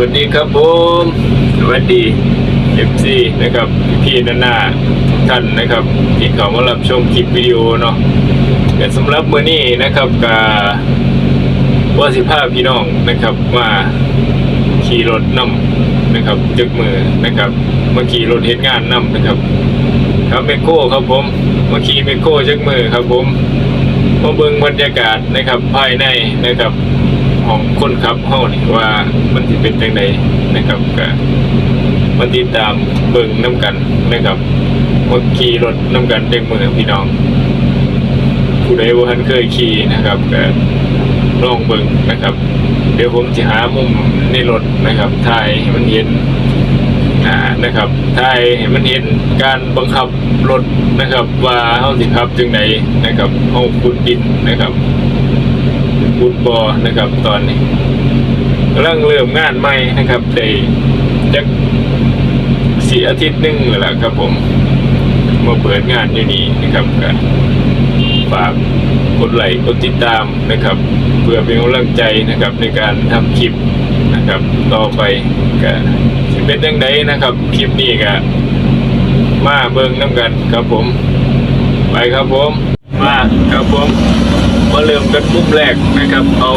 วัสดีครับผมสวัสดี FC นะครับพี่นานาทุกท่านนะครับที่เข้ามารับชมคลิปวิดีโอเนาะแต่สำหรับมื้อนี้นะครับกับว่าสิพาพพี่น้องนะครับมาขี่รถนำนะครับจึกมือนะครับมาขี่รถเฮ็ดงานนำนะครับครับเมโก้ครับผมมาขี่เมโก้จึกมือครับผมมาเบิ่งบรรยากาศนะครับภายในนะครับ ของคนขับเฮานี่ว่ามันสิเป็นจังไดนะครับก็มาติดตามเบิ่งน้ำกันนะครับมาขี่รถน้ำกันเด็กมือพี่น้อง ผู้ใดบ่ทันเคยขี่นะครับก็ลองเบิ่งนะครับ เดี๋ยวผมจะหามุมในรถนะครับถ่ายให้มันเห็นอ่านะครับถ่ายให้มันเห็นการบังคับรถนะครับ ว่าเฮาสิขับจังไดนะครับเฮาขุดดินนะครับ ฟุตบอนะครับตอนนี้กำลังเริ่มงานใหม่นะครับได้จักสี่อาทิตย์หนึงแล้วล่ะครับผมมาเปิดงานอยู่นี่นะครับก็ฝากกดไลค์กดติดตามนะครับ เพื่อเป็นกำลังใจนะครับในการทำคลิปนะครับต่อไปก็สิเป็นยังไงนะครับคลิปนี้ก็มาเบิ่งน้ำกันครับผม ไปครับผม มาครับผม มาเริ่มกันมุมแรกนะครับ เอา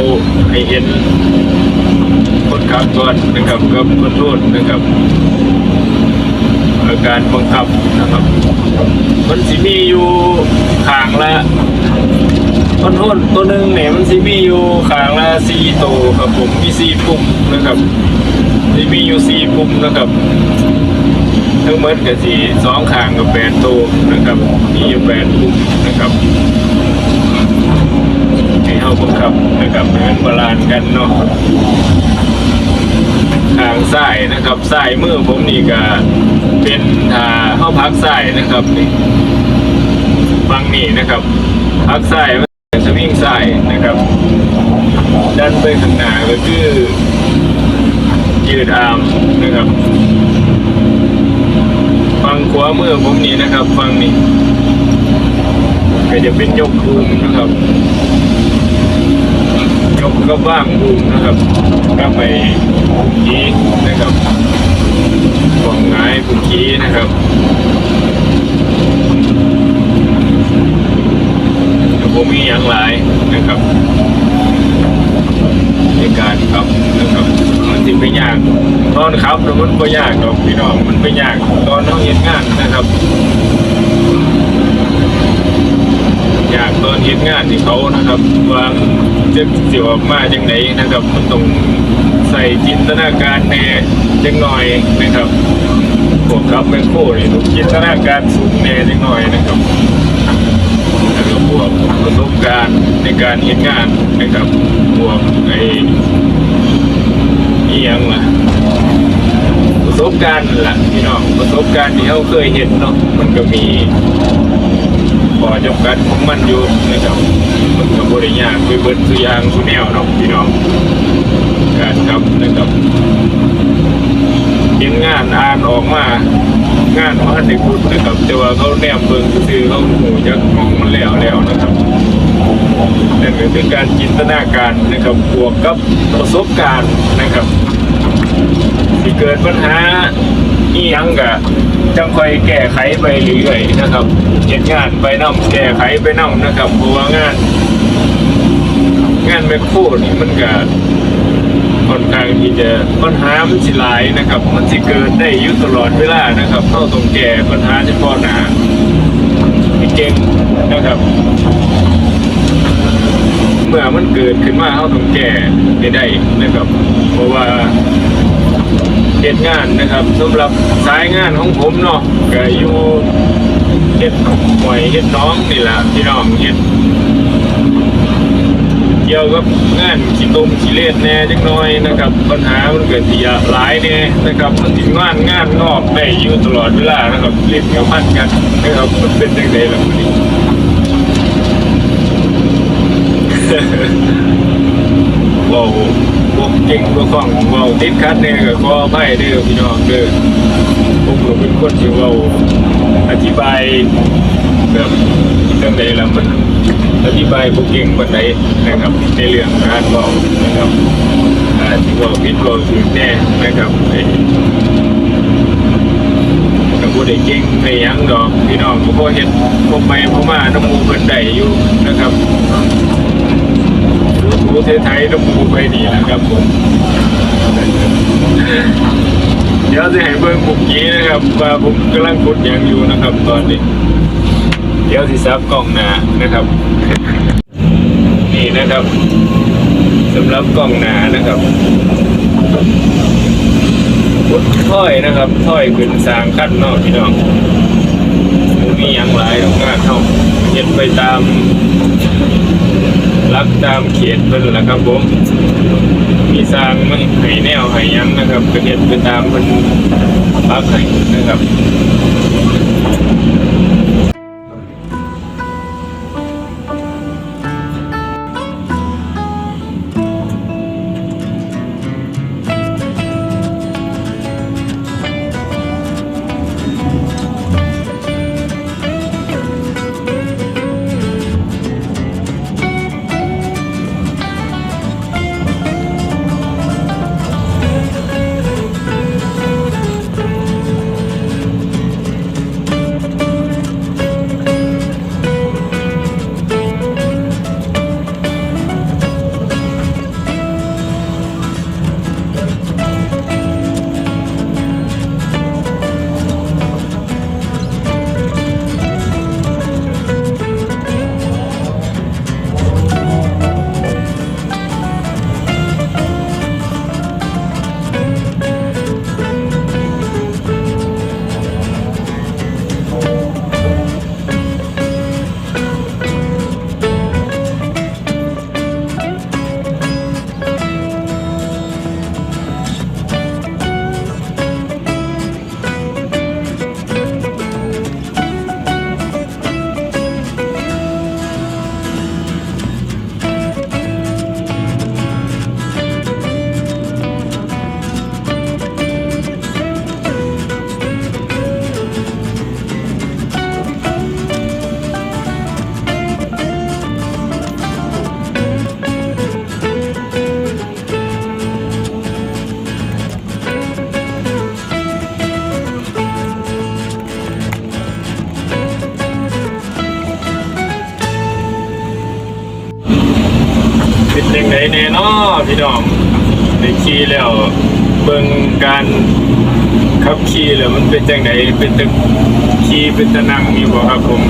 ให้เห็นคนขับก่อนนะครับกับคนโทษนะครับอาการบังคับนะครับ มันสิมีอยู่ขางละคนโทษตัวหนึ่งเนี่ยมันสิมีอยู่ขางละสี่ตัวครับผมมีสี่ปุ่มนะครับสิมีอยู่สี่ปุ่มนะครับทั้งหมดก็สี่สองขางกับแปดตัวนะครับมีอยู่แปดปุ่มนะครับ ให้เข้าบังคับนะครับให้มันบาลานซ์กันเนาะทางซ้ายนะครับซ้ายมือผมนี่ก็เป็นทาเข้าพักซ้ายนะครับนี่ฟังนี่นะครับ พักซ้ายมันเป็นสวิงซ้ายนะครับดันไปข้างหน้าก็คือยืดอาร์มนะครับฟังขวามือผมนี่นะครับฟังนี่ก็จะเป็นยกภูมินะครับ กก็บ้างบูมนะครับก็ไปขี้นะครับกองงายบุขี้นะครับแล้วผมมีอย่างหลายนะครับในการขับนะครับมันสิไม่ยากตอนขับมันไม่ยากหรอกพี่น้องมันไม่ยากตอนเราเห็นงานนะครับ อ ยากตอนเห็นงานที่เขานะครับวางจะเสียวออกมาจังไหนนะครับมันต้องใส่จินตนาการแน่จังหน่อยนะครับพวกครับแมคโครนี่ต้องจินตนาการสูงแน่จังหน่อยนะครับแล้วก็พวกประสบการณ์ในการเห็นงานนะครับพวกไอ้นี่ยังล่ะประสบการณ์ล่ะพี่น้องประสบการณ์ที่เขาเคยเห็นเนาะมันก็มี พอจำกัดของมันอยู่นะครับมันก็บริยากไปเบิดสุอยางสุแนวเนาะพี่น้องการครับนะครับเห็นงานอ่านออกมางานว่าในพุทธนะครับแต่ว่าเขาแนมเบิ่งคือเขาหูจักมองมันแล้วแล้วนะครับนั่นก็คือการจินตนาการนะครับบวกกับประสบการณ์นะครับที่เกิดปัญหาอีหยังกะ จังค่อยแก้ไขไปเรื่อยๆนะครับเหตุงานไปนํแก้ไขไปนํนะครับเพราะว่างาน งานแมคโครนี่มันก็ค่อนข้างที่จะปัญหามันสิหลายนะครับ มันสิเกิดได้อยู่ตลอดเวลานะครับเข้าต้องแก้ปัญหาเฉพาะหน้าเก่งนะครับเมื่อมันเกิดขึ้นมาเขาต้องแก้ให้ได้นะครับ เพราะว่า เหตุงานนะครับสำหรับสายงานของผมเนาะก็อยู่เฮ็ดหวยเฮ็ดน้องนี่แหละพี่น้องเฮ็ดเกี่ยวกับงานขี้ตมขีเล่นแน่จังน้อยนะครับ ปัญหามันเกิดที่หลายแน่นะครับมันถึงงานงานนอกได้อยู่ตลอดเวลานะครับเล่นกับพันกันนะครับมันเป็นจังไดล่ะมันนี้เว้าพ วกเก่งพวกของเว้าติดคัดเนี่ยก็ขออภัยเด้อพี่น้องเด้อผมก็เป็นคนที่เว้าอธิบายแบบอิสจังใดล่ะมันอธิบายบ่เก่งปานใดนะครับในเรื่องการบอกนะครับอาที่ว่าผิดบ่ถูกแน่นะครับไอ้ก็บ่ได้เก่งในหยังดอกพี่น้องก็เฮ็ดบ่ไปบ่มาน้ำหมู่เพิ่นได้อยู่นะครับ รู้ไทยๆน้ำหมู่ไปดีนะครับผมเดี๋ยวจะให้เบิ่งผมกี้นะครับว่าผมกำลังกดยังอยู่นะครับ ตอนนี้ เดี๋ยวสิซับกล้องหนานะครับ นี่นะครับสำหรับกล้องหนานะครับกดถ้อยนะครับถ้อยขึ้นสางขั้นนอกพี่น้องบ่มีหยังหลายของงานเท่า เฮ็นไปตามรับตามเขตเพิ่นแหละครับผมมีสร้างไม่ให้แนวให้ยังนะครับก็เฮ็ดไปตามมันปักให้นะครับ เป็นยังไงแน่เนอพี่น้องได้ขี่แล้วเบิ่งการขับขี่แล้วมันเป็นจังไดเป็นตะขี่เป็นตะนั่งมีบ่ครับผม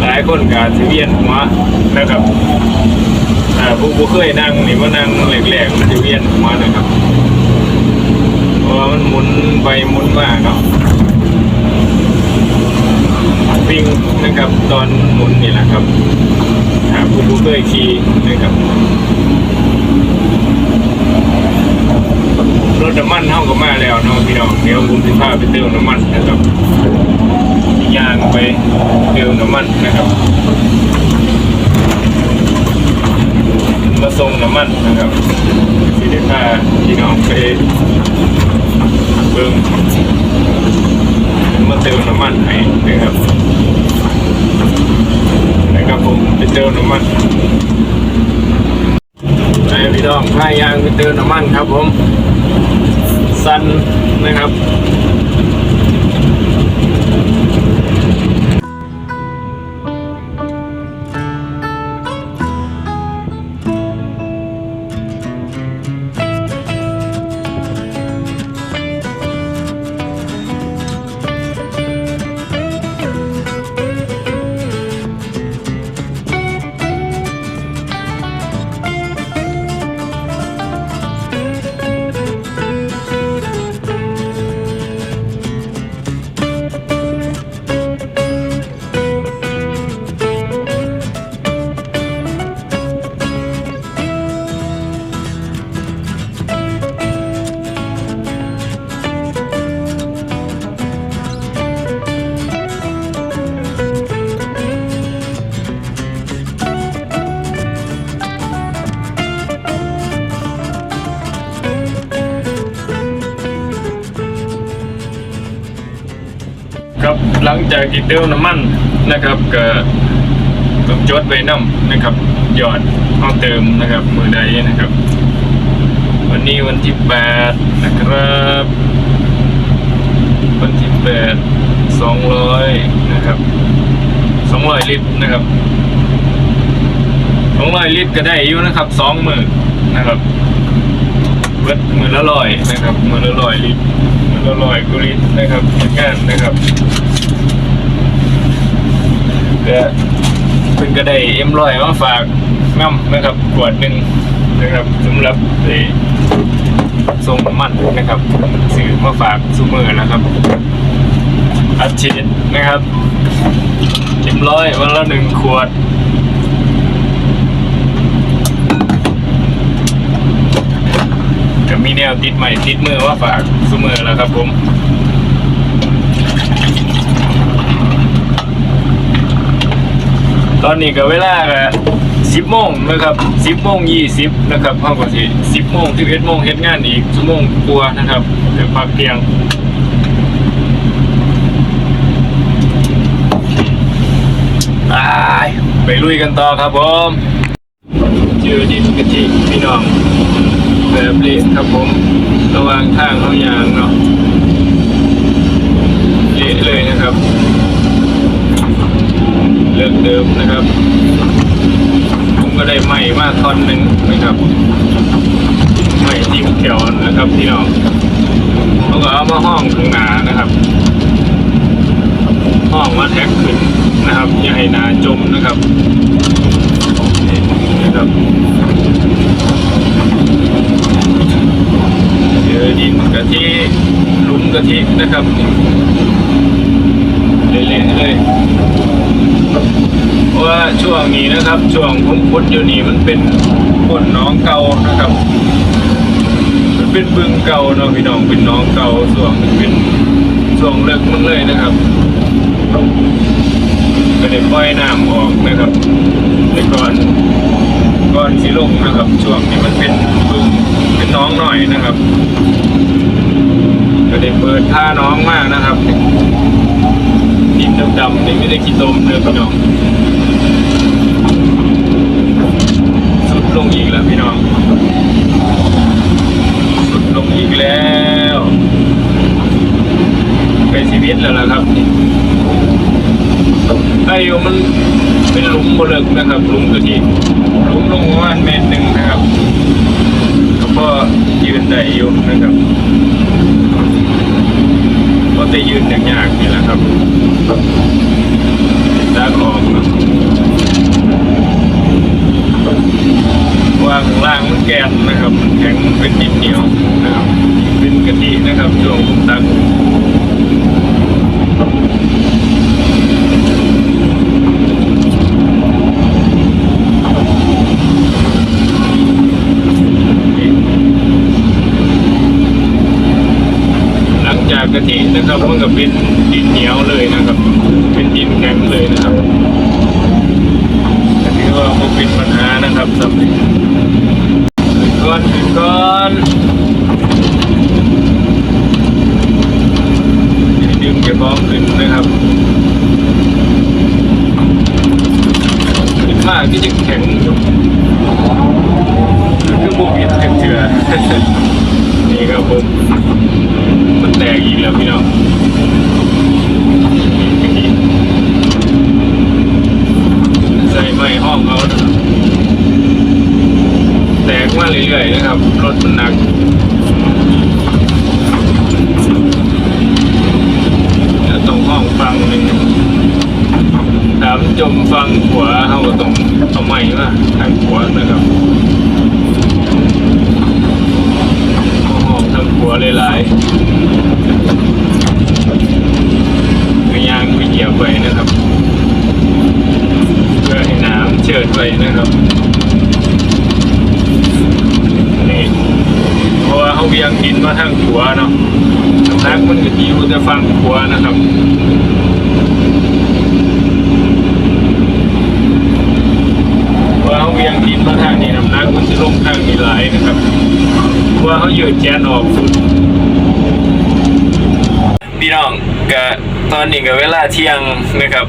หลายคนก็สิเวียนหัวนะครับอ่าผู้บ่เคยนั่งนี่มานั่งแรกๆมันจะเวียนหัวนะครับเพราะมันหมุนไปหมุนมาเนาะวิ่งนะครับตอนหมุนนี่แหละครับหาผู้บ กเคยขี่นะครับรถน้ำมันเท่ากับมาแล้วเนาะพี่น้องเดี๋ยวผมจะพาไปเติมน้ำมันนะครับยางไปเติมน้ำมันนะครับมาส่งน้ำมันนะครับสิเดี๋ยวพาพี่น้องไปเบิ่งมาเติมน้ำมันให้นะครับ นะครับผมไปเติมน้ำมันไอพี่ด้องพายางไปเติมน้ำมันครับผม สันนะครับ หลังจากที่เติมน้ำมันนะครับก็ต้องจดไว้นํนะครับหยอดเอาเติมนะครับมือใดนะครับ วันนี้วันที่แปดนะครับ วันที่แปดสองร้อยนะครับสองร้อยลิตรนะครับสองร้อยลิตรก็ได้อยู่นะครับสองหมื่นนะครับ เบิดมือละร้อยนะครับมือละร้อยลิตรมือละร้อยกุลิตรนะครับเหมือนกันนะครับก็เพิ่งก็ได้เอ็มร้อยมาฝากน้ำนะครับขวดหนึ่งนะครับสำหรับไอ้ส่งมันนะครับซื้อมาฝากซูเมอร์นะครับอัดฉีดนะครับเรียบร้อยวันละหนึ่งขวด จะมีแนวติดใหม่ติดมือว่าฝากซูเมอร์แล้วครับผมตอนนี้ก็เวลาสิบโมงนะครับสิบโมงยี่สิบนะครับเท่ากับสิสิบโมงสิบเอ็ดโมงเฮ็ดงานอีกชั่วโมงกลัวนะครับเดี๋ยวพักเที่ยงไปไปลุยกันต่อครับผมเจอดินกะทิพี่น้อง แบบเละครับผมระว่างทางเขายางเนาะเละเลยนะครับเลิกเดิมนะครับ ผมก็ได้ไหม้มากท่อนหนึ่งนะครับไหม้จิ้มแถวนะครับพี่น้องเขาก็เอามาห้องข้างหน้านะครับ ห้องมาแท็กขึ้นนะครับอย่าให้นาจมนะครับนี่นะครับเจ อดินกะทิหลุมกะทินะครับเละๆเลยเพราะว่าช่วงนี้นะครับ ช่วงผมพุดอยู่นี่มันเป็นก้นน้องเก่านะครับ มันเป็นบึงเก่าเนาะพี่น้องเป็นน้องเก่าช่วงมันเป็นช่วงเลิกมันเลยนะครับก็ได้ปล่อยน้ำออกนะครับแต่ก่อนก่อนสีลงนะครับ ช่วงนี้มันเป็นบึง น้องหน่อยนะครับก็ได้เปิดท่าน้องมากนะครับดินดำๆนี่ไม่ได้ขี้ตมเลยพี่น้องสุดลงอีกแล้วพี่น้องสุดลงอีกแล้วไปชีวิตแล้วล่ะครับไอ้ยูมันเป็นหลุมบลึกนะครับหลุมกะทิหลุมลงประมาณเมตรหนึ่งนะครับ ก็ยืนได้อยู่นะครับก็จะยืนอย่างยากนี่แหละครับด้ากออกนะว่าข้างล่างมันแกนนะครับมันแข็งมันเป็นดินเหนียวนะครับเป็นกะทินะครับช่วงผมตัก หลังจากกะทินะครับมันก็เป็นดินเหนียวเลยนะครับ เป็นดินแข็งเลยนะครับก็ถือว่ามันเป็นปัญหานะครับสำหรับขึ้นก้อนขึ้นก้อนดึงเก็บบ้องขึ้นนะครับขึ้นมากที่จะแข็งอยู่คือบุกอิดเถื่อนี่ครับผมมันแตกอีกแล้วพี่น้องใส่ไม้ห้องเขาแตกมาเรื่อยๆนะครับ รถมันหนัก จมฟังขวาเขาก็ต้องเอาไม้มาทางขวานะครับเอาห้องทางขวาหลายๆ ก็ยางไปเหยียบไปนะครับ เพื่อให้น้ำเชิดไปนะครับนี่เพราะว่าเขาเวียงดินมาทางขวาเนาะน้ำหนักมันก็ที่อยู่แต่ฝั่งขวานะครับ เพราะว่าเขาเวียงดินมาทางนี้น้ำหนักมันจะลงทางนี้หลายนะครับเพราะ ว่าเขายืดแกนออกสุดพี่น้องก็ตอนนี้ก็เวลาเที่ยงนะครับ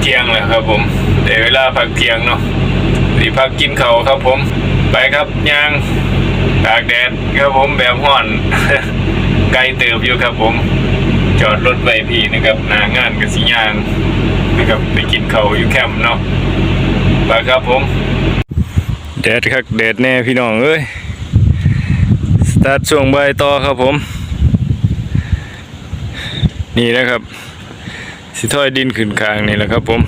เที่ยงแล้วครับผมแต่เวลาพักเที่ยงเนาะสิพักกินเขาครับผม ไปครับยางตากแดดครับผมแบบห่อนไกลเติบอยู่ครับผม จอดรถไว้พี่นะครับหนางานกับสิยางนะครับไปกินเขาอยู่แคมป์เนาะไปครับผมแดดครับแดดแน่พี่น้องเอ้ย ตาร์ทช่วงใบต่อครับผม นี่นะครับสิถอยดินขึ้นคางนี่แหละครับผม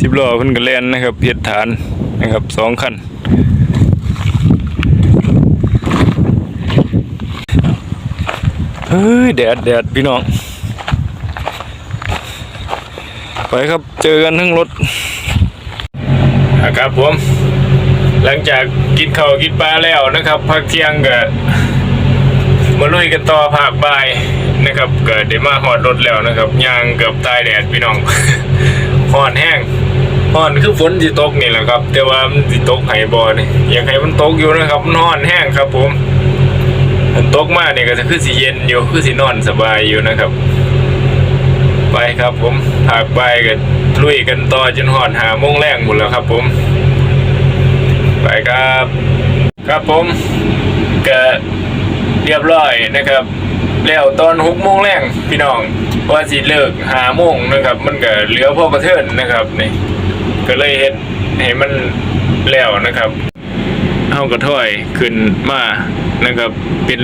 สิบล้อเพิ่นก็แล่นนะครับเพียรฐานนะครับสองคันเฮ้ยแดดแดดพี่น้อง ไปครับเจอกันทั้งรถครับผม หลังจากกินข้าวกินปลาแล้วนะครับพักเที่ยงก็มาลุยกันต่อภาคบ่ายนะครับเกิดได้มาหอดรถแล้วนะครับยางเกือบตายแดดพี่น้องหอนแห้งหอนคือฝนสิตกนี่แหละครับ แต่ว่ามันสิตกไห้บ่นี่อยากให้มันตกอยู่นะครับมันหอนแห้งครับ ผมมันตกมากเนี่ยก็จะคือสิเย็นอยู่คือสินอนสบายอยู่นะครับ ไปครับผมภาคบ่ายกันลุยกันต่อจนหอดหาโมงแรงหมดแล้วครับ ผม ไปครับ ครับผมก็เรียบร้อยนะครับ แล้วตอนหกโมงแรงพี่น้องว่าสิเลิกหาโมงนะครับ มันก็เหลือพ่อกระเทินนะครับนี่ก็เลยเฮ็ดให้มันแล้วนะครับเฮากระถอยขึ้นมานะครับ เป็น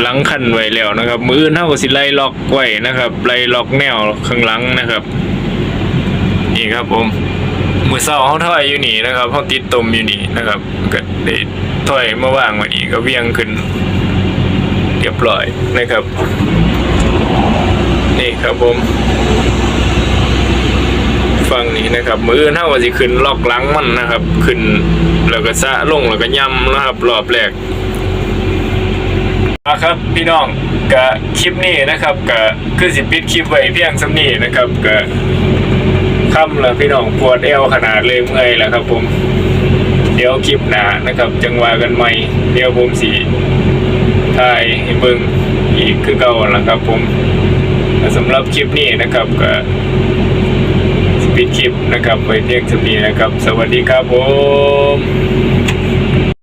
หลังคันไว้แล้วนะครับ มืออื่นเฮาก็สิไล่ล็อกไว้นะครับไล่ล็อกแนวข้างหลังนะครับ นี่ครับผม มือเศร้าเขาถอยอยู่นี่นะครับเขาติดตมอยู่นี่นะครับก็ได้ถอยมาว่างว้นี่ก็เวียงขึ้นเรียบร้อยนะครับ นี่ครับผมฟังนี้นะครับ มือเท่ากับสิขึ้นล็อกหลังมันนะครับ ขึ้นแล้วก็ซะลงแล้วก็ย่ำนะครับรอบแรกอะครับพี่น้องกับคลิปนี้นะครับก็คือสิปิดคลิปไว้เพียงสำนี้นะครับก็ ค่ำแล้วพี่น้องปวดเอวขนาดเลยเมื่อยแล้วครับ ผม เดี๋ยวคลิปหนานะครับ จังหวะกันใหม่ เดี๋ยวผมสีถ่ายให้เบิ้งอีกคือเก่าแล้วครับ ผมสำหรับคลิปนี้นะครับก็สปิดคลิปนะครับไว้เพียงเท่านี้นะครับ สวัสดีครับผม